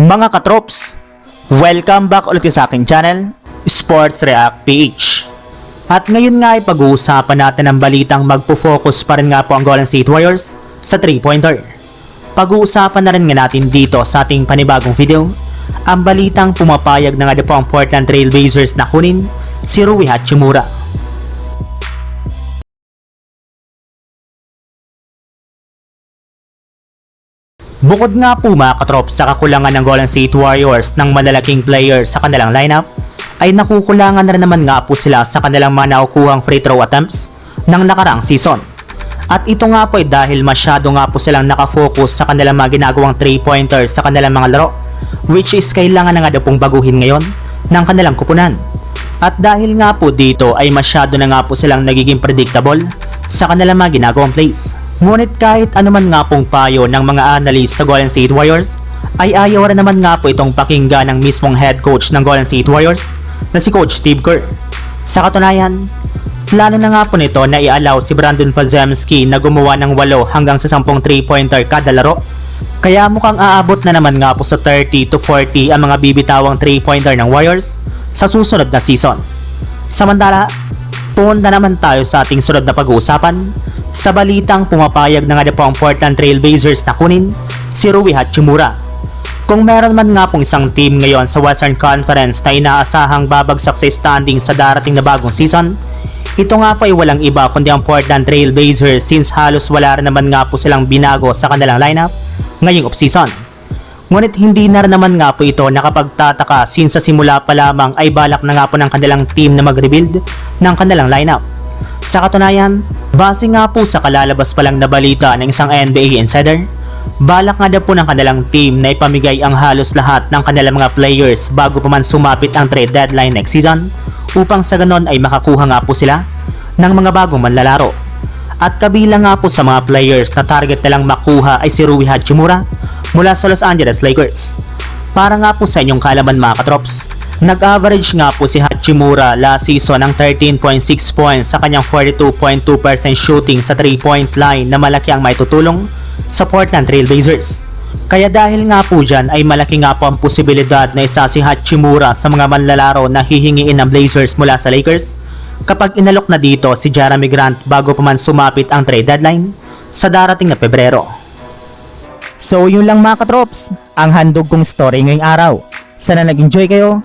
Mga katrops, welcome back ulit sa aking channel, Sports React PH. At ngayon nga ay pag-uusapan natin ang balitang magpo-focus pa rin nga po ang Golden State Warriors sa 3-pointer. Pag-uusapan na rin nga natin dito sa ating panibagong video, ang balitang pumapayag na nga po ang Portland Trail Blazers na kunin si Rui Hachimura. Bukod nga po mga katrops sa kakulangan ng Golden State Warriors ng malalaking players sa kanilang lineup, ay nakukulangan na naman nga po sila sa kanilang mga nakukuhang free throw attempts ng nakarang season. At ito nga po ay dahil masyado nga po silang nakafocus sa kanilang mga ginagawang 3-pointers sa kanilang mga laro, which is kailangan na nga daw pong baguhin ngayon ng kanilang kupunan. At dahil nga po dito ay masyado na nga po silang nagiging predictable sa kanilang mga ginagawang plays. Ngunit kahit anuman nga pong payo ng mga analyst sa Golden State Warriors, ay ayaw rin naman nga po itong pakinggan ng mismong head coach ng Golden State Warriors na si Coach Steve Kerr. Sa katunayan, plano na nga po nito na i-allow si Brandon Podziemski na gumawa ng 8 hanggang sa 10 3-pointer kada laro. Kaya mukhang aabot na naman nga po sa 30 to 40 ang mga bibitawang 3-pointer ng Warriors sa susunod na season. Samantala, punta naman tayo sa ating sunod na pag-uusapan sa balitang pumapayag na nga na po ang Portland Trail Blazers na kunin si Rui Hachimura. Kung meron man nga pong isang team ngayon sa Western Conference na inaasahang babagsak sa standing sa darating na bagong season, ito nga po ay walang iba kundi ang Portland Trail Blazers since halos wala rin naman nga po silang binago sa kanilang lineup ngayong off-season. Ngunit hindi na rin naman nga po ito nakapagtataka since sa simula pa lamang ay balak na nga po ng kanilang team na mag-rebuild ng kanilang lineup. Sa katunayan, base nga po sa kalalabas pa lang na balita ng isang NBA insider, balak nga daw po ng kanilang team na ipamigay ang halos lahat ng kanilang mga players bago pa man sumapit ang trade deadline next season upang sa ganon ay makakuha nga po sila ng mga bagong manlalaro. At kabilang nga po sa mga players na target nilang makuha ay si Rui Hachimura mula sa Los Angeles Lakers. Para nga po sa inyong kaalaman mga katrops, nag-average nga po si Hachimura last season ng 13.6 points sa kanyang 42.2% shooting sa 3-point line na malaki ang maitutulong sa Portland Trail Blazers. Kaya dahil nga po dyan ay malaki nga po ang posibilidad na isa si Hachimura sa mga manlalaro na hihingiin ng Blazers mula sa Lakers kapag inalok na dito si Jeremy Grant bago pa man sumapit ang trade deadline sa darating na Pebrero. So yun lang mga katrops, ang handog kong story ngayong araw. Sana nag-enjoy kayo,